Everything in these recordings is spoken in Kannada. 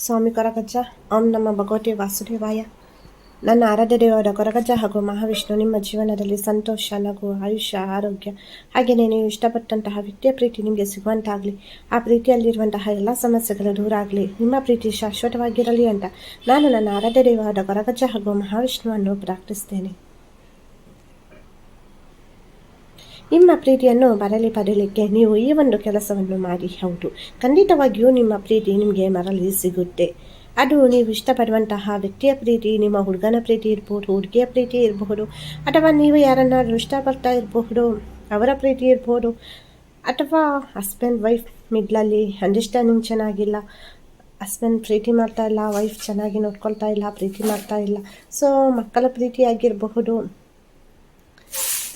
ಸ್ವಾಮಿ ಕೊರಗಜ್ಜ ಓಂ ನಮ್ಮ ಭಗವತಿ ವಾಸುದೇವಾಯ. ನನ್ನ ಆರಾಧ್ಯ ದೇವರ ಕೊರಗಜ್ಜ ಹಾಗೂ ಮಹಾವಿಷ್ಣು ನಿಮ್ಮ ಜೀವನದಲ್ಲಿ ಸಂತೋಷ, ನಗು, ಆಯುಷ್ಯ, ಆರೋಗ್ಯ, ಹಾಗೆಯೇ ನೀವು ಇಷ್ಟಪಟ್ಟಂತಹ ವ್ಯಕ್ತಿಯ ಪ್ರೀತಿ ನಿಮಗೆ ಸಿಗುವಂತಾಗಲಿ. ಆ ಪ್ರೀತಿಯಲ್ಲಿರುವಂತಹ ಎಲ್ಲ ಸಮಸ್ಯೆಗಳು ದೂರ ಆಗಲಿ ನಿಮ್ಮ ಪ್ರೀತಿ ಶಾಶ್ವತವಾಗಿರಲಿ ಅಂತ ನಾನು ನನ್ನ ಆರಾಧ್ಯ ದೇವರ ಕೊರಗಜ್ಜ ಹಾಗೂ ಮಹಾವಿಷ್ಣುವನ್ನು ಪ್ರಾರ್ಥಿಸ್ತೇನೆ. ನಿಮ್ಮ ಪ್ರೀತಿಯನ್ನು ಮರಳಿ ಪಡೆಯಲಿಕ್ಕೆ ನೀವು ಈ ಒಂದು ಕೆಲಸವನ್ನು ಮಾಡಿ, ಹೌದು. ಖಂಡಿತವಾಗಿಯೂ ನಿಮ್ಮ ಪ್ರೀತಿ ನಿಮಗೆ ಮರಳಿ ಸಿಗುತ್ತೆ. ಅದು ನೀವು ಇಷ್ಟಪಡುವಂತಹ ವ್ಯಕ್ತಿಯ ಪ್ರೀತಿ, ನಿಮ್ಮ ಹುಡುಗನ ಪ್ರೀತಿ ಇರಬಹುದು ಹುಡುಗಿಯ ಪ್ರೀತಿ ಇರಬಹುದು ಅಥವಾ ನೀವು ಯಾರನ್ನಾದ್ರೂ ಇಷ್ಟಪಡ್ತಾ ಇರಬಹುದು ಅವರ ಪ್ರೀತಿ ಇರಬಹುದು ಅಥವಾ ಹಸ್ಬೆಂಡ್ ವೈಫ್ ಮಿಡ್ಲಲ್ಲಿ ಅಂಡರ್ಸ್ಟ್ಯಾಂಡಿಂಗ್ ಚೆನ್ನಾಗಿಲ್ಲ ಹಸ್ಬೆಂಡ್ ಪ್ರೀತಿ ಮಾಡ್ತಾ ಇಲ್ಲ ವೈಫ್ ಚೆನ್ನಾಗಿ ನೋಡ್ಕೊಳ್ತಾ ಇಲ್ಲ, ಪ್ರೀತಿ ಮಾಡ್ತಾ ಇಲ್ಲ. ಸೊ ಮಕ್ಕಳ ಪ್ರೀತಿ ಆಗಿರಬಹುದು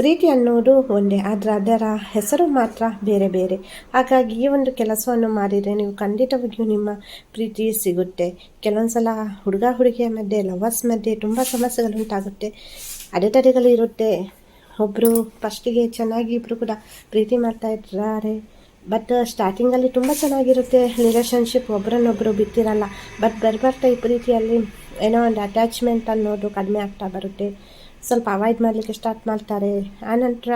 ಪ್ರೀತಿ ಅನ್ನೋದು ಒಂದೇ, ಆದರೆ ಅದರ ಹೆಸರು ಮಾತ್ರ ಬೇರೆ ಬೇರೆ. ಹಾಗಾಗಿ ಈ ಒಂದು ಕೆಲಸವನ್ನು ಮಾಡಿದರೆ ನೀವು ಖಂಡಿತವಾಗಿಯೂ ನಿಮ್ಮ ಪ್ರೀತಿ ಸಿಗುತ್ತೆ. ಕೆಲವೊಂದು ಸಲ ಹುಡುಗ ಹುಡುಗಿಯ ಮಧ್ಯೆ ಲವರ್ಸ್ ಮಧ್ಯೆ ತುಂಬ ಸಮಸ್ಯೆಗಳು ಉಂಟಾಗುತ್ತೆ. ಅಡೆತಡೆಗಳು ಇರುತ್ತೆ. ಒಬ್ಬರು ಫಸ್ಟಿಗೆ ಚೆನ್ನಾಗಿ ಇಬ್ಬರು ಕೂಡ ಪ್ರೀತಿ ಮಾಡ್ತಾ ಇದ್ದಾರೆ ಬಟ್ ಸ್ಟಾರ್ಟಿಂಗಲ್ಲಿ ತುಂಬ ಚೆನ್ನಾಗಿರುತ್ತೆ ರಿಲೇಷನ್ಶಿಪ್ ಒಬ್ಬರನ್ನೊಬ್ಬರು ಬಿತ್ತಿರಲ್ಲ ಬಟ್ ಬರ್ಬರ್ತಾ ಈ ಪ್ರೀತಿಯಲ್ಲಿ ಏನೋ ಒಂದು ಅಟ್ಯಾಚ್ಮೆಂಟ್ ಅನ್ನೋದು ಕಡಿಮೆ ಆಗ್ತಾ ಬರುತ್ತೆ. ಸ್ವಲ್ಪ ಅವಾಯ್ಡ್ ಮಾಡಲಿಕ್ಕೆ ಸ್ಟಾರ್ಟ್ ಮಾಡ್ತಾರೆ. ಆನಂತರ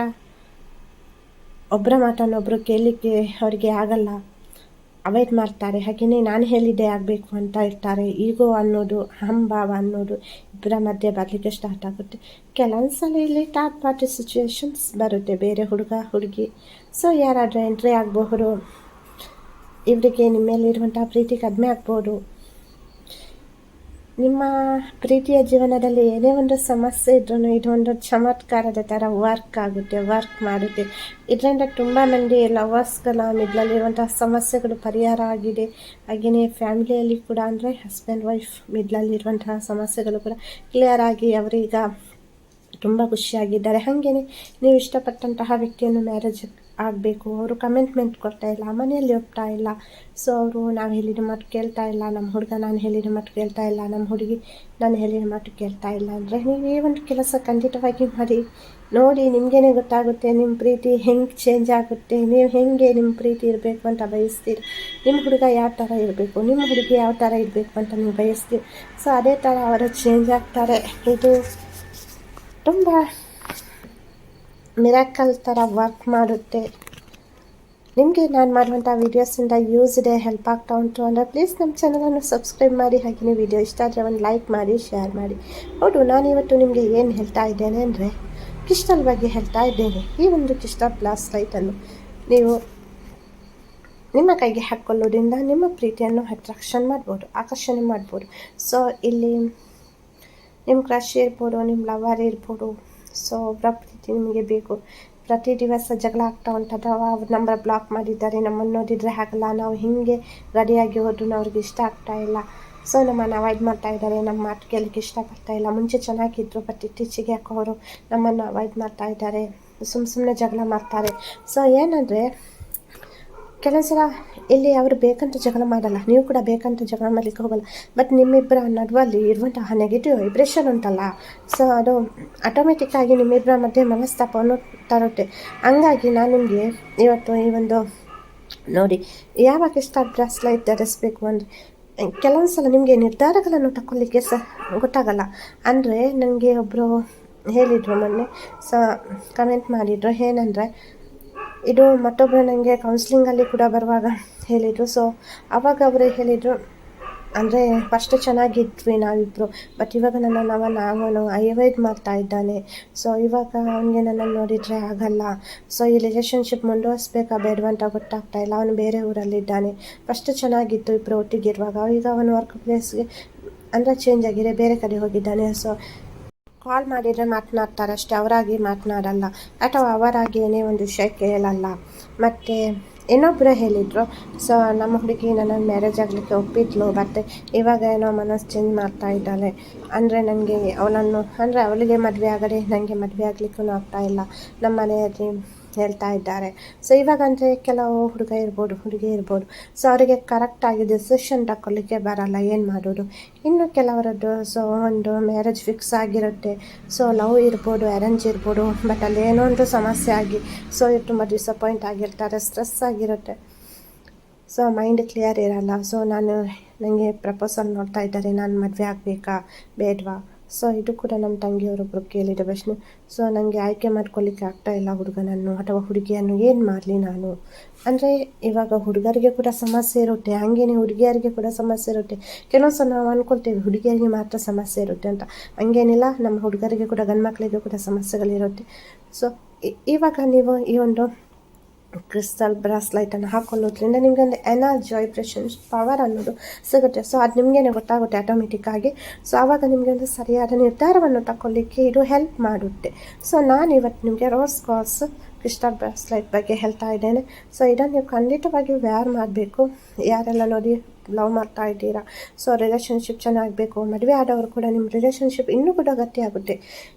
ಒಬ್ಬರ ಮಾತನ್ನು ಒಬ್ಬರು ಕೇಳಲಿಕ್ಕೆ ಅವರಿಗೆ ಆಗಲ್ಲ. ಅವಾಯ್ಡ್ ಮಾಡ್ತಾರೆ. ಹಾಗೆಯೇ ನಾನು ಹೇಳಿದ್ದೆ ಆಗಬೇಕು ಅಂತ ಇರ್ತಾರೆ. ಈಗೋ ಅನ್ನೋದು ಭಾವ ಅನ್ನೋದು ಇಬ್ಬರ ಮಧ್ಯೆ ಬರಲಿಕ್ಕೆ ಸ್ಟಾರ್ಟ್ ಆಗುತ್ತೆ. ಕೆಲವೊಂದು ಸಲ ಇಲ್ಲಿ ಟಾಪ್ ಪಾರ್ಟಿ ಸಿಚುವೇಶನ್ಸ್ ಬರುತ್ತೆ. ಬೇರೆ ಹುಡುಗ, ಹುಡುಗಿ. ಸೊ ಯಾರಾದರೂ ಎಂಟ್ರಿ ಆಗಬಹುದು. ಇವರಿಗೆ ನಿಮ್ಮ ಮೇಲಿರುವಂಥ ಪ್ರೀತಿ ಕಡಿಮೆ ಆಗ್ಬೋದು. ನಿಮ್ಮ ಪ್ರೀತಿಯ ಜೀವನದಲ್ಲಿ ಏನೇ ಒಂದು ಸಮಸ್ಯೆ ಇದ್ರೂ ಇದು ಒಂದು ಚಮತ್ಕಾರದ ಥರ ವರ್ಕ್ ಆಗುತ್ತೆ ವರ್ಕ್ ಮಾಡುತ್ತೆ. ಇದರಿಂದ ತುಂಬ ಮಂದಿ ಲವರ್ಸ್ಗಳ ಮಿಡ್ಲಲ್ಲಿರುವಂತಹ ಸಮಸ್ಯೆಗಳು ಪರಿಹಾರ ಆಗಿದೆ. ಹಾಗೆಯೇ ಫ್ಯಾಮಿಲಿಯಲ್ಲಿ ಕೂಡ ಅಂದರೆ ಹಸ್ಬೆಂಡ್ ವೈಫ್ ಮಿಡ್ಲಲ್ಲಿರುವಂತಹ ಸಮಸ್ಯೆಗಳು ಕೂಡ ಕ್ಲಿಯರ್ ಆಗಿ ಅವರೀಗ ತುಂಬ ಖುಷಿಯಾಗಿದ್ದಾರೆ. ಹಾಗೆಯೇ ನೀವು ಇಷ್ಟಪಟ್ಟಂತಹ ವ್ಯಕ್ತಿಯನ್ನು ಮ್ಯಾರೇಜ್ ಆಗಬೇಕು. ಅವರು ಕಮೆಂಟ್ಮೆಂಟ್ ಕೊಡ್ತಾ ಇಲ್ಲ, ಮನೆಯಲ್ಲಿ ಒಪ್ತಾ ಇಲ್ಲ. ಸೊ ಅವರು, ನಾವು ಹೇಳಿದ ಮಾತು ಕೇಳ್ತಾ ಇಲ್ಲ. ನಮ್ಮ ಹುಡುಗ ನಾನು ಹೇಳಿದ ಮಾತು ಕೇಳ್ತಾ ಇಲ್ಲ. ನಮ್ಮ ಹುಡುಗಿ ನಾನು ಹೇಳಿದ ಮಾತು ಕೇಳ್ತಾ ಇಲ್ಲ ಅಂದರೆ ನೀವು ಒಂದು ಕೆಲಸ ಖಂಡಿತವಾಗಿ ಮಾಡಿ. ನೋಡಿ, ನಿಮಗೇನೆ ಗೊತ್ತಾಗುತ್ತೆ ನಿಮ್ಮ ಪ್ರೀತಿ ಹೆಂಗೆ ಚೇಂಜ್ ಆಗುತ್ತೆ, ನೀವು ಹೆಂಗೆ ನಿಮ್ಮ ಪ್ರೀತಿ ಇರಬೇಕು ಅಂತ ಬಯಸ್ತೀರಿ. ನಿಮ್ಮ ಹುಡುಗ ಯಾವ ಥರ ಇರಬೇಕು, ನಿಮ್ಮ ಹುಡುಗಿ ಯಾವ ಥರ ಇರಬೇಕು ಅಂತ ನೀವು ಬಯಸ್ತೀರಿ. ಸೊ ಅದೇ ಥರ ಅವರು ಚೇಂಜ್ ಆಗ್ತಾರೆ. ಇದು ತುಂಬ ಮಿರಾಕಲ್ ಥರ ವರ್ಕ್ ಮಾಡುತ್ತೆ. ನಿಮಗೆ ನಾನು ಮಾಡುವಂಥ ವೀಡಿಯೋಸಿಂದ ಯೂಸ್ ಇದೆ ಹೆಲ್ಪ್ ಆಗ್ತಾ ಉಂಟು ಅಂದರೆ ಪ್ಲೀಸ್ ನಮ್ಮ ಚಾನಲನ್ನು ಸಬ್ಸ್ಕ್ರೈಬ್ ಮಾಡಿ ಹಾಗೆಯೇ ವಿಡಿಯೋ ಇಷ್ಟ ಆದರೆ ಒಂದು ಲೈಕ್ ಮಾಡಿ ಶೇರ್ ಮಾಡಿ. ಹೌದು ನಾನಿವತ್ತು ನಿಮಗೆ ಏನು ಹೇಳ್ತಾ ಇದ್ದೇನೆ ಅಂದರೆ ಕ್ರಿಸ್ಟಲ್ ಬಗ್ಗೆ ಹೇಳ್ತಾ ಇದ್ದೇನೆ. ಈ ಒಂದು ಕ್ರಿಸ್ಟಲ್ ಪ್ಲಾಸ್ ಲೈಟನ್ನು ನೀವು ನಿಮ್ಮ ಕೈಗೆ ಹಾಕ್ಕೊಳ್ಳೋದ್ರಿಂದ ನಿಮ್ಮ ಪ್ರೀತಿಯನ್ನು ಅಟ್ರಾಕ್ಷನ್ ಮಾಡ್ಬೋದು, ಆಕರ್ಷಣೆ ಮಾಡ್ಬೋದು. ಸೊ ಇಲ್ಲಿ ನಿಮ್ಮ ಕ್ರಶ್ ಇರ್ಬೋದು ನಿಮ್ಮ ಲವರ್ ಇರ್ಬೋದು ಸೊ ಒಬ್ಬರ ನಿಮಗೆ ಬೇಕು. ಪ್ರತಿ ದಿವಸ ಜಗಳ ಆಗ್ತಾ ಉಂಟದ, ಅವ್ರು ನಂಬರ್ ಬ್ಲಾಕ್ ಮಾಡಿದ್ದಾರೆ, ನಮ್ಮನ್ನು ನೋಡಿದರೆ ಹಾಗಲ್ಲ, ನಾವು ಹೀಗೆ ರೆಡಿಯಾಗಿ ಹೋದ್ರು ಅವ್ರಿಗೆ ಇಷ್ಟ ಆಗ್ತಾ ಇಲ್ಲ. ಸೊ ನಮ್ಮನ್ನು ಅವಾಯ್ಡ್ ಮಾಡ್ತಾ ಇದ್ದಾರೆ, ನಮ್ಮ ಮಾತು ಕೇಳಲಿಕ್ಕೆ ಇಷ್ಟಪಡ್ತಾ ಇಲ್ಲ. ಮುಂಚೆ ಚೆನ್ನಾಗಿದ್ರು ಬಟ್ ಇತ್ತೀಚೆಗೆ ಯಾಕೋ ನಮ್ಮನ್ನು ಅವಾಯ್ಡ್ ಮಾಡ್ತಾ ಇದ್ದಾರೆ. ಸುಮ್ಮ ಸುಮ್ಮನೆ ಜಗಳ ಮಾಡ್ತಾರೆ. ಸೊ ಏನಂದರೆ ಕೆಲವು ಸಲ ಇಲ್ಲಿ ಅವರು ಬೇಕಂತ ಜಗಳ ಮಾಡಲ್ಲ. ನೀವು ಕೂಡ ಬೇಕಂತ ಜಗಳ ಮಾಡಲಿಕ್ಕೆ ಹೋಗಲ್ಲ. ಬಟ್ ನಿಮ್ಮಿಬ್ಬರ ನಡುವಲ್ಲಿ ಇರುವಂತಹ ನೆಗೆಟಿವ್ ವೈಬ್ರೇಷನ್ ಉಂಟಲ್ಲ. ಸೊ ಅದು ಆಟೋಮೆಟಿಕ್ಕಾಗಿ ನಿಮ್ಮಿಬ್ಬರ ಮಧ್ಯೆ ಮನಸ್ತಾಪವನ್ನು ತರುತ್ತೆ. ಹಂಗಾಗಿ ನಾನು ನಿಮಗೆ ಇವತ್ತು ಈ ಒಂದು ನೋಡಿ, ಯಾವಾಗ ಇಷ್ಟ ಬ್ರಾಸ್ಲೈಟ್ ಧರಿಸ್ಬೇಕು ಅಂದರೆ, ಕೆಲವೊಂದು ಸಲ ನಿಮಗೆ ನಿರ್ಧಾರಗಳನ್ನು ತಕೊಳ್ಳಿಕ್ಕೆ ಸಹ ಗೊತ್ತಾಗಲ್ಲ. ಅಂದರೆ ನನಗೆ ಒಬ್ಬರು ಹೇಳಿದರು ಮೊನ್ನೆ. ಸೊ ಕಮೆಂಟ್ ಮಾಡಿದರು. ಏನಂದರೆ ಇದು ಮತ್ತೊಬ್ಬರು ನನಗೆ ಕೌನ್ಸ್ಲಿಂಗಲ್ಲಿ ಕೂಡ ಬರುವಾಗ ಹೇಳಿದರು. ಸೊ ಆವಾಗ ಅವರು ಹೇಳಿದರು, ಅಂದರೆ ಫಸ್ಟ್ ಚೆನ್ನಾಗಿದ್ವಿ ನಾವಿಬ್ಬರು ಬಟ್ ಇವಾಗ ನನ್ನ ಅವನ ಅವನು ಅವಾಯ್ಡ್ ಮಾಡ್ತಾ ಇದ್ದಾನೆ. ಸೊ ಇವಾಗ ಅವನಿಗೆ ನನ್ನನ್ನು ನೋಡಿದರೆ ಆಗಲ್ಲ. ಸೊ ಈ ರಿಲೇಷನ್ಶಿಪ್ ಮುಂದುವರಿಸ್ಬೇಕಾ ಬೇಡವಂತ ಗೊತ್ತಾಗ್ತಾ ಇಲ್ಲ. ಅವನು ಬೇರೆ ಊರಲ್ಲಿದ್ದಾನೆ. ಫಸ್ಟ್ ಚೆನ್ನಾಗಿತ್ತು ಇಬ್ಬರು ಒಟ್ಟಿಗಿರುವಾಗ. ಈಗ ಅವನು ವರ್ಕ್ ಪ್ಲೇಸ್ಗೆ ಅಂದರೆ ಚೇಂಜ್ ಆಗಿದೆ, ಬೇರೆ ಕಡೆ ಹೋಗಿದ್ದಾನೆ. ಸೊ ಕಾಲ್ ಮಾಡಿದರೆ ಮಾತನಾಡ್ತಾರೆ ಅಷ್ಟೇ, ಅವರಾಗಿ ಮಾತನಾಡಲ್ಲ, ಅಥವಾ ಅವರಾಗಿ ಏನೇ ಒಂದು ವಿಷಯ ಕೇಳಲ್ಲ. ಮತ್ತು ಇನ್ನೊಬ್ಬರು ಹೇಳಿದರು ಸೊ ನಮ್ಮ ಹುಡುಗಿ ನನ್ನ ಮ್ಯಾರೇಜ್ ಆಗಲಿಕ್ಕೆ ಒಪ್ಪಿದ್ಲು ಬಟ್ ಇವಾಗ ಏನೋ ಮನಸ್ಸು ಚೇಂಜ್ ಮಾಡ್ತಾ ಇದ್ದಾಳೆ. ಅಂದರೆ ನನಗೆ ಅವಳನ್ನು ಅಂದರೆ ಅವಳಿಗೆ ಮದುವೆ ಆಗದೆ ನನಗೆ ಮದುವೆ ಆಗಲಿಕ್ಕೂ ಇಲ್ಲ. ನಮ್ಮ ಮನೆಯಲ್ಲಿ ಹೇಳ್ತಾ ಇದ್ದಾರೆ. ಸೊ ಇವಾಗಂದರೆ ಕೆಲವು ಹುಡುಗ ಇರ್ಬೋದು, ಹುಡುಗಿ ಇರ್ಬೋದು. ಸೊ ಅವರಿಗೆ ಕರೆಕ್ಟಾಗಿ ಡಿಸಿಷನ್ ತಗೊಳ್ಳಿಕ್ಕೆ ಬರಲ್ಲ, ಏನು ಮಾಡೋದು? ಇನ್ನು ಕೆಲವರದ್ದು ಸೊ ಒಂದು ಮ್ಯಾರೇಜ್ ಫಿಕ್ಸ್ ಆಗಿರುತ್ತೆ. ಸೊ ಲವ್ ಇರ್ಬೋದು ಅರೇಂಜ್ ಇರ್ಬೋದು ಬಟ್ ಅಲ್ಲಿ ಏನೋ ಒಂದು ಸಮಸ್ಯೆ ಆಗಿ ಸೊ ತುಂಬ ಡಿಸಪಾಯಿಂಟ್ ಆಗಿರ್ತಾರೆ ಸ್ಟ್ರೆಸ್ ಆಗಿರುತ್ತೆ. ಸೊ ಮೈಂಡ್ ಕ್ಲಿಯರ್ ಇರಲ್ಲ. ಸೊ ನಾನು ನನಗೆ ಪ್ರಪೋಸಲ್ ನೋಡ್ತಾ ಇದ್ದಾರೆ. ನಾನು ಮದುವೆ ಆಗಬೇಕಾ? ಬೇಡವಾ? ಸೊ ಇದು ಕೂಡ ನಮ್ಮ ತಂಗಿಯವರೊಬ್ಬರು ಕೇಳಿದ ಪ್ರಶ್ನೆ. ಸೊ ನನಗೆ ಆಯ್ಕೆ ಮಾಡ್ಕೊಳ್ಳಿಕ್ಕೆ ಆಗ್ತಾ ಇಲ್ಲ ಹುಡುಗನನ್ನು ಅಥವಾ ಹುಡುಗಿಯನ್ನು, ಏನು ಮಾಡಲಿ ನಾನು? ಅಂದರೆ, ಇವಾಗ ಹುಡುಗರಿಗೆ ಕೂಡ ಸಮಸ್ಯೆ ಇರುತ್ತೆ, ಹಂಗೇನೆ ಹುಡುಗಿಯರಿಗೆ ಕೂಡ ಸಮಸ್ಯೆ ಇರುತ್ತೆ. ಕೆಲವೊಂದು ಸಲ ನಾವು ಅಂದ್ಕೊಳ್ತೇವೆ ಹುಡುಗಿಯರಿಗೆ ಮಾತ್ರ ಸಮಸ್ಯೆ ಇರುತ್ತೆ ಅಂತ. ಹಂಗೇನಿಲ್ಲ, ನಮ್ಮ ಹುಡುಗರಿಗೆ ಕೂಡ ಗಂಡು ಮಕ್ಕಳಿಗೆ ಕೂಡ ಸಮಸ್ಯೆಗಳಿರುತ್ತೆ. ಸೊ ಇವಾಗ ನೀವು ಈ ಒಂದು ಕ್ರಿಸ್ಟಲ್ ಬ್ರಾಸ್ಲೈಟನ್ನು ಹಾಕೊಳ್ಳೋದ್ರಿಂದ ನಿಮಗೆ ಒಂದು ಎನರ್ಜಿ ವೈಬ್ರೇಷನ್ಸ್ ಪವರ್ ಅನ್ನೋದು ಸಿಗುತ್ತೆ. ಸೊ ಅದು ನಿಮಗೇನೆ ಗೊತ್ತಾಗುತ್ತೆ ಆಟೋಮೆಟಿಕ್ಕಾಗಿ ಸೊ ಆವಾಗ ನಿಮಗೆ ಒಂದು ಸರಿಯಾದ ನಿರ್ಧಾರವನ್ನು ತಗೊಳ್ಳಿಕ್ಕೆ ಇದು ಹೆಲ್ಪ್ ಮಾಡುತ್ತೆ. ಸೊ ನಾನು ಇವತ್ತು ನಿಮಗೆ ರೋಸ್ ಕಾಸ್ ಕ್ರಿಸ್ಟಲ್ ಬ್ರಾಸ್ಲೈಟ್ ಬಗ್ಗೆ ಹೇಳ್ತಾ ಇದ್ದೇನೆ. ಸೊ ಇದನ್ನು ನೀವು ಖಂಡಿತವಾಗಿ ವ್ಯಾರ್ ಮಾಡಬೇಕು. ಯಾರೆಲ್ಲ ನೋಡಿ ಲವ್ ಮಾಡ್ತಾ ಇದ್ದೀರಾ ಸೊ ರಿಲೇಷನ್ಶಿಪ್ ಚೆನ್ನಾಗಬೇಕು. ಮದುವೆ ಆದವರು ಕೂಡ ನಿಮ್ಮ ರಿಲೇಷನ್ಶಿಪ್ ಇನ್ನೂ ಕೂಡ ಗಟ್ಟಿ ಆಗುತ್ತೆ.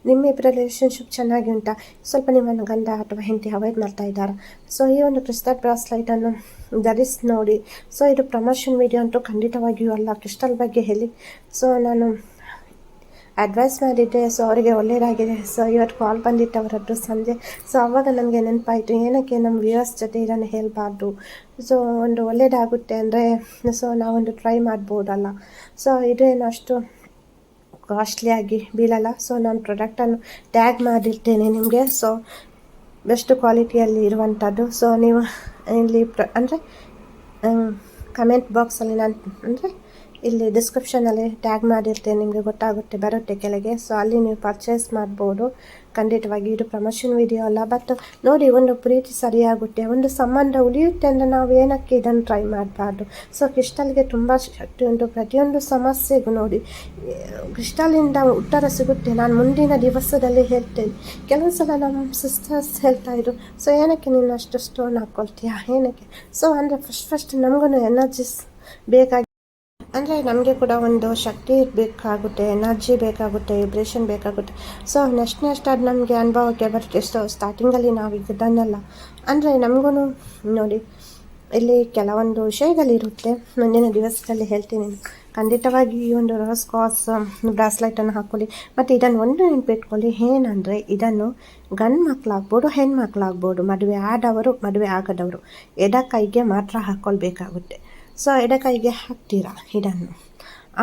ನಿಮ್ಮಿಬ್ಬರ ರಿಲೇಷನ್ಶಿಪ್ ಚೆನ್ನಾಗಿ ಉಂಟಾ. ಸ್ವಲ್ಪ ನಿಮ್ಮನ್ನು ಗಂಡ ಅಥವಾ ಹೆಂಡತಿ ಅವಾಯ್ಡ್ ಮಾಡ್ತಾ ಇದ್ದಾರೆ? ಸೊ ಈ ಒಂದು ಕ್ರಿಸ್ಟಲ್ ಬ್ರಾಸ್ಲೈಟನ್ನು ಧರಿಸಿ ನೋಡಿ. ಸೊ ಇದು ಪ್ರಮೋಷನ್ ವಿಡಿಯೋ ಅಂತೂ ಖಂಡಿತವಾಗಿಯೂ ಅಲ್ಲ. ಕ್ರಿಸ್ಟಲ್ ಬಗ್ಗೆ ಹೇಳಿ. ಸೊ ನಾನು ಅಡ್ವೈಸ್ ಮಾಡಿದ್ದೆ ಸೊ ಅವರಿಗೆ ಒಳ್ಳೆಯದಾಗಿದೆ ಸೊ ಇವತ್ತು ಕಾಲ್ ಬಂದಿತ್ತು ಅವರದ್ದು ಸಂಜೆ. ಸೊ ಅವಾಗ ನನಗೆ ನೆನಪಾಯಿತು, ಏನಕ್ಕೆ ನಮ್ಮ ವ್ಯೂವರ್ಸ್ ಜೊತೆ ಇದನ್ನು ಹೇಳಬಾರ್ದು? ಸೊ ಒಂದು ಒಳ್ಳೆಯದಾಗುತ್ತೆ ಅಂದರೆ ಸೊ ನಾವೊಂದು ಟ್ರೈ ಮಾಡ್ಬೋದಲ್ಲ. ಸೊ ಇದೇನು ಅಷ್ಟು ಕಾಸ್ಟ್ಲಿಯಾಗಿ ಬೀಳಲ್ಲ. ಸೊ ನಾನು ಪ್ರಾಡಕ್ಟನ್ನು ಟ್ಯಾಗ್ ಮಾಡಿರ್ತೇನೆ ನಿಮಗೆ. ಸೊ ಬೆಸ್ಟ್ ಕ್ವಾಲಿಟಿಯಲ್ಲಿ ಇರುವಂಥದ್ದು ಸೊ ನೀವು ಇಲ್ಲಿ ಪ್ರ ಅಂದರೆ ಕಮೆಂಟ್ ಬಾಕ್ಸಲ್ಲಿ ನಾನು ಅಂದರೆ ಇಲ್ಲಿ ಡಿಸ್ಕ್ರಿಪ್ಷನಲ್ಲಿ ಟ್ಯಾಗ್ ಮಾಡಿರ್ತೇನೆ ನಿಮಗೆ ಗೊತ್ತಾಗುತ್ತೆ, ಬರುತ್ತೆ ಕೆಳಗೆ. ಸೊ ಅಲ್ಲಿ ನೀವು ಪರ್ಚೇಸ್ ಮಾಡ್ಬೋದು. ಖಂಡಿತವಾಗಿ ಇದು ಪ್ರಮೋಷನ್ ವಿಡಿಯೋ ಅಲ್ಲ. ಬಟ್ ನೋಡಿ, ಒಂದು ಪ್ರೀತಿ ಸರಿಯಾಗುತ್ತೆ. ಒಂದು ಸಂಬಂಧ ಉಳಿಯುತ್ತೆ ಅಂದರೆ ನಾವು ಏನಕ್ಕೆ ಇದನ್ನು ಟ್ರೈ ಮಾಡಬಾರ್ದು? ಸೊ ಕ್ರಿಸ್ಟಲ್ಗೆ ತುಂಬ ಶಕ್ತಿ ಉಂಟು. ಪ್ರತಿಯೊಂದು ಸಮಸ್ಯೆಗೂ ನೋಡಿ, ಕ್ರಿಸ್ಟಲಿಂದ ಉತ್ತರ ಸಿಗುತ್ತೆ. ನಾನು ಮುಂದಿನ ದಿವಸದಲ್ಲಿ ಹೇಳ್ತೇನೆ. ಕೆಲವು ಸಲ ನಮ್ಮ ಸಿಸ್ಟರ್ಸ್ ಹೇಳ್ತಾ ಇದ್ರು ಸೊ ಏನಕ್ಕೆ ನೀನು ಅಷ್ಟು ಸ್ಟೋನ್ ಹಾಕ್ಕೊಳ್ತೀಯಾ ಏನಕ್ಕೆ? ಸೊ ಅಂದರೆ ಫಸ್ಟ್ ಫಸ್ಟ್ ನಮಗೂ ಎನರ್ಜಿಸ್ ಬೇಕಾಗಿ ಅಂದರೆ ನಮಗೆ ಕೂಡ ಒಂದು ಶಕ್ತಿ ಬೇಕಾಗುತ್ತೆ, ಎನರ್ಜಿ ಬೇಕಾಗುತ್ತೆ ವಿಬ್ರೇಷನ್ ಬೇಕಾಗುತ್ತೆ. ಸೊ ನೆಕ್ಸ್ಟ್ ನೆಕ್ಸ್ಟ್ ಅದು ನಮಗೆ ಅನುಭವಕ್ಕೆ ಬರುತ್ತೆ. ಸೊ ಸ್ಟಾರ್ಟಿಂಗಲ್ಲಿ ನಾವು ಇದನ್ನೆಲ್ಲ, ಅಂದರೆ ನಮಗೂ ನೋಡಿ, ಇಲ್ಲಿ ಕೆಲವೊಂದು ವಿಷಯಗಳಿರುತ್ತೆ ಮುಂದಿನ ದಿವಸದಲ್ಲಿ ಹೇಳ್ತೀನಿ. ಖಂಡಿತವಾಗಿ ಈ ಒಂದು ರೋಸ್ ಕಾಸ್ ಬ್ರಾಸ್ಲೈಟನ್ನು ಹಾಕ್ಕೊಳ್ಳಿ ಮತ್ತು ಇದನ್ನು ಒಂದು ನೆನ್ಪಿಟ್ಕೊಳ್ಳಿ. ಏನಂದರೆ, ಇದನ್ನು ಗಂಡು ಮಕ್ಕಳಾಗ್ಬೋದು ಹೆಣ್ಮಕ್ಳಾಗ್ಬೋದು, ಮದುವೆ ಆದವರು, ಮದುವೆ ಆಗದವರು ಎಡ ಕೈಗೆ ಮಾತ್ರ ಹಾಕ್ಕೊಳ್ಬೇಕಾಗುತ್ತೆ ಸೊ ಎಡಕೈಗೆ ಹಾಕ್ತೀರಾ ಇದನ್ನು.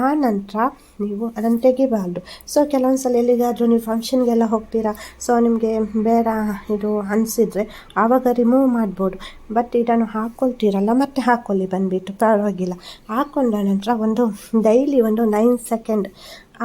ಆ ನಂತರ ನೀವು ಅದನ್ನು ತೆಗಿಬಾರ್ದು. ಸೊ ಕೆಲವೊಂದು ಸಲ ಎಲ್ಲಿಗಾದರೂ ನೀವು ಫಂಕ್ಷನ್ಗೆಲ್ಲ ಹೋಗ್ತೀರಾ, ಸೊ ನಿಮಗೆ ಬೇಡ ಇದು ಅನಿಸಿದರೆ ಆವಾಗ ರಿಮೂವ್ ಮಾಡ್ಬೋದು. ಬಟ್ ಇದನ್ನು ಹಾಕ್ಕೊಳ್ತೀರಲ್ಲ ಮತ್ತೆ ಹಾಕ್ಕೊಳ್ಳಿ ಬಂದುಬಿಟ್ಟು. ಪರವಾಗಿಲ್ಲ. ಹಾಕ್ಕೊಂಡ ನಂತರ ಒಂದು ಡೈಲಿ ಒಂದು ನೈನ್ ಸೆಕೆಂಡ್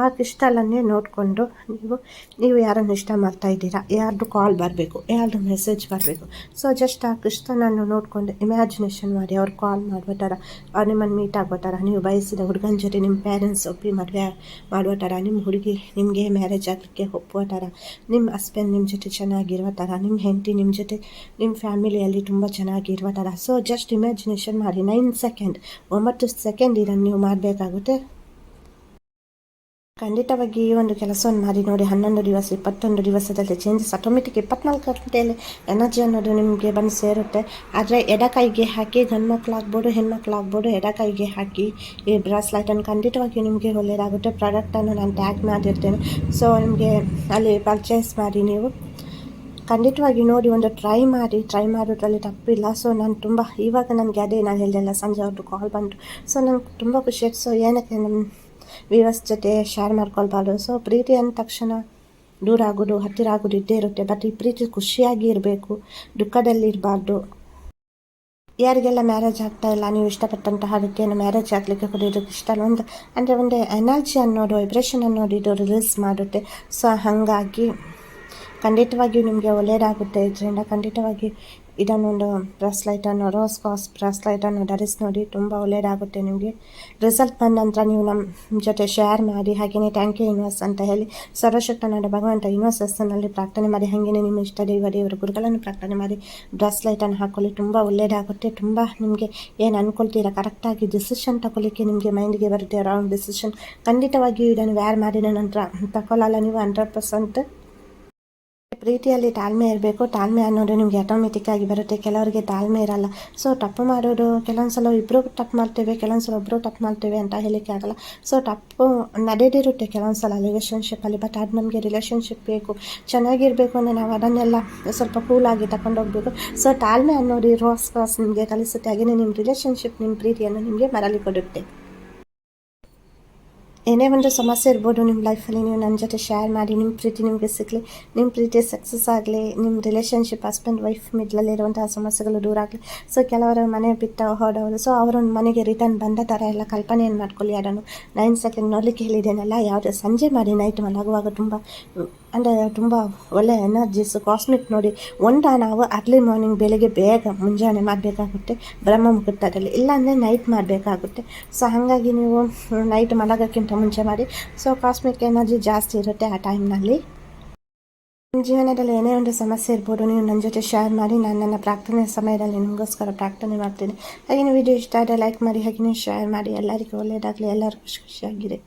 ಆ ಕ್ರಿಸ್ಟಲನ್ನೇ ನೋಡಿಕೊಂಡು ನೀವು ನೀವು ಯಾರನ್ನು ಇಷ್ಟ ಮಾಡ್ತಾ ಇದ್ದೀರಾ? ಯಾರ್ದು ಕಾಲ್ ಬರಬೇಕು? ಯಾರ್ದು ಮೆಸೇಜ್ ಬರಬೇಕು? ಸೊ ಜಸ್ಟ್ ಆ ಕ್ರಿಸ್ಟಲನ್ನು ನೋಡಿಕೊಂಡು ಇಮ್ಯಾಜಿನೇಷನ್ ಮಾಡಿ ಅವ್ರು ಕಾಲ್ ಮಾಡುವ ಥರ, ಅವ್ರು ನಿಮ್ಮನ್ನು ಮೀಟ್ ಆಗೋ ನೀವು ಬಯಸಿದ ಹುಡುಗನ ಜೊತೆ ನಿಮ್ಮ ಪೇರೆಂಟ್ಸ್ ಒಪ್ಪಿ ಮದುವೆ ಮಾಡುವ ಥರ, ನಿಮ್ಮ ಹುಡುಗಿ ನಿಮಗೆ ಮ್ಯಾರೇಜ್ ಆಗಲಿಕ್ಕೆ ಒಪ್ಪುವ ಥರ, ನಿಮ್ಮ ಹಸ್ಬೆಂಡ್ ನಿಮ್ಮ ಜೊತೆ ಚೆನ್ನಾಗಿರುವ ಥರ, ನಿಮ್ಮ ಹೆಂಡತಿ ನಿಮ್ಮ ಜೊತೆ, ನಿಮ್ಮ ಫ್ಯಾಮಿಲಿಯಲ್ಲಿ ತುಂಬ ಚೆನ್ನಾಗಿರುವ ಥರ ಸೊ ಜಸ್ಟ್ ಇಮ್ಯಾಜಿನೇಷನ್ ಮಾಡಿ. ನೈನ್ ಸೆಕೆಂಡ್ ಒಂಬತ್ತು ಸೆಕೆಂಡ್ ಇದನ್ನು ನೀವು ಮಾಡಬೇಕಾಗುತ್ತೆ. ಖಂಡಿತವಾಗಿ ಈ ಒಂದು ಕೆಲಸವನ್ನು ಮಾಡಿ ನೋಡಿ. ಹನ್ನೊಂದು ದಿವಸ, ಇಪ್ಪತ್ತೊಂದು ದಿವಸದಲ್ಲಿ ಚೇಂಜಸ್ ಆಟೋಮೆಟಿಕ್ ಇಪ್ಪತ್ನಾಲ್ಕು ಗಂಟೆಯಲ್ಲಿ ಎನರ್ಜಿ ಅನ್ನೋದು ನಿಮಗೆ ಬಂದು ಸೇರುತ್ತೆ. ಆದರೆ ಎಡಕೈಗೆ ಹಾಕಿ ಗಂಡು ಮಕ್ಕಳಾಗ್ಬೋದು ಹೆಣ್ಮಕ್ಳಾಗ್ಬೋದು ಎಡಕೈಗೆ ಹಾಕಿ ಈ ಬ್ರಾಸ್ಲೈಟನ್ನು ಖಂಡಿತವಾಗಿ ನಿಮಗೆ ಒಳ್ಳೆಯದಾಗುತ್ತೆ. ಪ್ರಾಡಕ್ಟನ್ನು ನಾನು ಟ್ಯಾಗ್ ಮಾಡಿರ್ತೇನೆ. ಸೊ ನಿಮಗೆ ಅಲ್ಲಿ ಪರ್ಚೇಸ್ ಮಾಡಿ ನೀವು. ಖಂಡಿತವಾಗಿ ನೋಡಿ ಒಂದು ಟ್ರೈ ಮಾಡಿ ಟ್ರೈ ಮಾಡೋದ್ರಲ್ಲಿ ತಪ್ಪಿಲ್ಲ. ಸೊ ನಾನು ತುಂಬ, ಇವಾಗ ನನಗೆ ಅದೇ, ನಾನು ಹೇಳಿದೆಲ್ಲ ಸಂಜೆ ಅವ್ರದ್ದು ಕಾಲ್ ಬಂತು. ಸೊ ನಂಗೆ ತುಂಬ ಖುಷಿ ಆಯ್ತು. ಸೊ ಏನಕ್ಕೆ ನಮ್ಮ ವ್ಯೂವರ್ಸ್ ಜೊತೆ ಶೇರ್ ಮಾಡ್ಕೊಳ್ಬಾರ್ದು? ಸೊ ಪ್ರೀತಿ ಅಂದ ತಕ್ಷಣ ದೂರ ಆಗೋದು, ಹತ್ತಿರ ಆಗೋದು ಇದ್ದೇ ಇರುತ್ತೆ. ಬಟ್ ಈ ಪ್ರೀತಿ ಖುಷಿಯಾಗಿ ಇರಬೇಕು, ದುಃಖದಲ್ಲಿ ಇರಬಾರ್ದು. ಯಾರಿಗೆಲ್ಲ ಮ್ಯಾರೇಜ್ ಆಗ್ತಾ ಇಲ್ಲ, ನೀವು ಇಷ್ಟಪಟ್ಟಂತಹ ವ್ಯಕ್ತಿಯನ್ನು ಮ್ಯಾರೇಜ್ ಆಗಲಿಕ್ಕೆ ಕೂಡ ಇದಕ್ಕೆ ಇಷ್ಟ ಒಂದು, ಅಂದರೆ ಒಂದು ಎನರ್ಜಿ ಅನ್ನೋದು ವೈಬ್ರೇಷನ್ ಅನ್ನೋದು ಇದು ರಿಲೀಸ್ ಮಾಡುತ್ತೆ. ಸೊ ಹಾಗಾಗಿ ಖಂಡಿತವಾಗಿಯೂ ನಿಮಗೆ ಒಳ್ಳೆಯದಾಗುತ್ತೆ ಇದರಿಂದ ಖಂಡಿತವಾಗಿ ಇದನ್ನೊಂದು ಬ್ರಾಸ್ಲೈಟನ್ನು ರೋಸ್ ಕಾಸ್ ಬ್ರಾಸ್ಲೈಟನ್ನು ಧರಿಸಿ ನೋಡಿ ತುಂಬ ಒಳ್ಳೆಯದಾಗುತ್ತೆ ನಿಮಗೆ. ರಿಸಲ್ಟ್ ಬಂದ ನಂತರ ನೀವು ನಮ್ಮ ಜೊತೆ ಶೇರ್ ಮಾಡಿ. ಹಾಗೆಯೇ ಥ್ಯಾಂಕ್ ಯು ಯೂನಿವರ್ಸ್ ಅಂತ ಹೇಳಿ ಸರ್ವಶಕ್ತನಾದ ಭಗವಂತ ಯೂನಿವರ್ಸಸ್ನಲ್ಲಿ ಪ್ರಾರ್ಥನೆ ಮಾಡಿ. ಹಾಗೆಯೇ ನಿಮ್ಮ ಇಷ್ಟ ದೇವ ದೇವರ ಗುರುಗಳನ್ನು ಪ್ರಾರ್ಥನೆ ಮಾಡಿ. ಬ್ರಾಸ್ಲೈಟನ್ನು ಹಾಕೊಳ್ಳಿ. ತುಂಬ ಒಳ್ಳೆಯದಾಗುತ್ತೆ ತುಂಬ ನಿಮಗೆ ಏನು ಅನ್ಕೊಳ್ತೀರಾ? ಕರೆಕ್ಟಾಗಿ ಡಿಸಿಷನ್ ತಗೊಳ್ಳಿಕ್ಕೆ ನಿಮಗೆ ಮೈಂಡ್ಗೆ ಬರುತ್ತೆ. ರಾಂಗ್ ಡಿಸಿಷನ್ ಖಂಡಿತವಾಗಿಯೂ ಇದನ್ನು ವ್ಯಾರ್ ಮಾಡಿದ ನಂತರ ತಗೊಳ್ಳಲ್ಲ ನೀವು ಹಂಡ್ರೆಡ್ ಪರ್ಸೆಂಟ್ ಪ್ರೀತಿಯಲ್ಲಿ ತಾಳ್ಮೆ ಇರಬೇಕು. ತಾಳ್ಮೆ ಅನ್ನೋದು ನಿಮಗೆ ಆಟೋಮೆಟಿಕ್ ಆಗಿ ಬರುತ್ತೆ. ಕೆಲವರಿಗೆ ತಾಳ್ಮೆ ಇರಲ್ಲ. ಸೊ ತಪ್ಪು ಮಾಡೋದು, ಕೆಲವೊಂದು ಸಲ ಇಬ್ಬರು ತಪ್ಪು ಮಾಡ್ತೇವೆ, ಕೆಲವೊಂದು ಸಲ ಒಬ್ಬರು ತಪ್ಪು ಮಾಡ್ತೇವೆ ಅಂತ ಹೇಳಲಿಕ್ಕೆ ಆಗಲ್ಲ. ಸೊ ತಪ್ಪು ನಡೆದಿರುತ್ತೆ ಕೆಲವೊಂದು ಸಲ ರಿಲೇಷನ್ಶಿಪ್ಪಲ್ಲಿ ಬಟ್ ಅದು ನಮಗೆ ರಿಲೇಷನ್ಶಿಪ್ ಬೇಕು. ಚೆನ್ನಾಗಿರಬೇಕು ಅಂದರೆ ನಾವು ಅದನ್ನೆಲ್ಲ ಸ್ವಲ್ಪ ಕೂಲಾಗಿ ತಗೊಂಡೋಗ್ಬೇಕು ಸೊ ತಾಳ್ಮೆ ಅನ್ನೋದು ಇರೋಸ್ಕರ ನಿಮಗೆ ಕಲಿಸುತ್ತೆ. ಹಾಗೆಯೇ ನಿಮ್ಮ ರಿಲೇಷನ್ಶಿಪ್ ನಿಮ್ಮ ಪ್ರೀತಿಯನ್ನು ನಿಮಗೆ ಮರಳಿ ಕೊಡುತ್ತೆ. ಏನೇ ಒಂದು ಸಮಸ್ಯೆ ಇರ್ಬೋದು ನಿಮ್ಮ ಲೈಫಲ್ಲಿ ನೀವು ನನ್ನ ಜೊತೆ ಶೇರ್ ಮಾಡಿ ನಿಮ್ಮ ಪ್ರೀತಿ ನಿಮಗೆ ಸಿಗಲಿ ನಿಮ್ಮ ಪ್ರೀತಿ ಸಕ್ಸಸ್ ಆಗಲಿ ನಿಮ್ಮ ರಿಲೇಷನ್ಶಿಪ್ ಹಸ್ಬೆಂಡ್ ವೈಫ್ ಮಿಡ್ಲಲ್ಲಿರುವಂತಹ ಸಮಸ್ಯೆಗಳು ದೂರ ಆಗಲಿ. ಸೊ ಕೆಲವರು ಮನೆ ಬಿಟ್ಟು ಹೊರಡೋರು ಸೊ ಅವರು ಮನೆಗೆ ರಿಟರ್ನ್ ಬಂದ ಥರ ಎಲ್ಲ ಕಲ್ಪನೆಯನ್ನು ಮಾಡ್ಕೊಳ್ಳಿ ಅದನ್ನು ನೈನ್ ಸೆಕೆಂಡ್ ನೋಡಲಿಕ್ಕೆ ಹೇಳಿದ್ದೇನಲ್ಲ, ಯಾವುದೇ? ಸಂಜೆ ಮಾಡಿ ನೈಟ್ ಮಲಗುವಾಗ ತುಂಬ, ಅಂದರೆ ತುಂಬ ಒಳ್ಳೆಯ ಎನರ್ಜಿಸ್ ಕಾಸ್ಮಿಕ್ ನೋಡಿ, ಒಂದ ನಾವು ಅರ್ಲಿ ಮಾರ್ನಿಂಗ್ ಬೆಳಿಗ್ಗೆ ಬೇಗ ಮುಂಜಾನೆ ಮಾಡಬೇಕಾಗುತ್ತೆ, ಬ್ರಹ್ಮ ಮುಹೂರ್ತದಲ್ಲಿ. ಇಲ್ಲಾಂದರೆ ನೈಟ್ ಮಾಡಬೇಕಾಗುತ್ತೆ. ಸೊ ಹಾಗಾಗಿ ನೀವು ನೈಟ್ ಮಲಗೋಕ್ಕಿಂತ ಮುಂಚೆ ಮಾಡಿ. ಸೊ ಕಾಸ್ಮಿಕ್ ಎನರ್ಜಿ ಜಾಸ್ತಿ ಇರುತ್ತೆ ಆ ಟೈಮ್ನಲ್ಲಿ ನಿಮ್ಮ ಜೀವನದಲ್ಲಿ ಏನೇ ಒಂದು ಸಮಸ್ಯೆ ಇರ್ಬೋದು, ನೀವು ನನ್ನ ಜೊತೆ ಶೇರ್ ಮಾಡಿ, ನಾನು ನನ್ನ ಪ್ರಾರ್ಥನೆ ಸಮಯದಲ್ಲಿ ನಿಮಗೋಸ್ಕರ ಪ್ರಾರ್ಥನೆ ಮಾಡ್ತೀನಿ. ಹಾಗೆ ವಿಡಿಯೋ ಇಷ್ಟ ಆದರೆ ಲೈಕ್ ಮಾಡಿ, ಹಾಗೆ ಶೇರ್ ಮಾಡಿ. ಎಲ್ಲರಿಗೂ ಒಳ್ಳೆಯದಾಗಲಿ ಎಲ್ಲರೂ ಖುಷಿ ಖುಷಿಯಾಗಿರಿ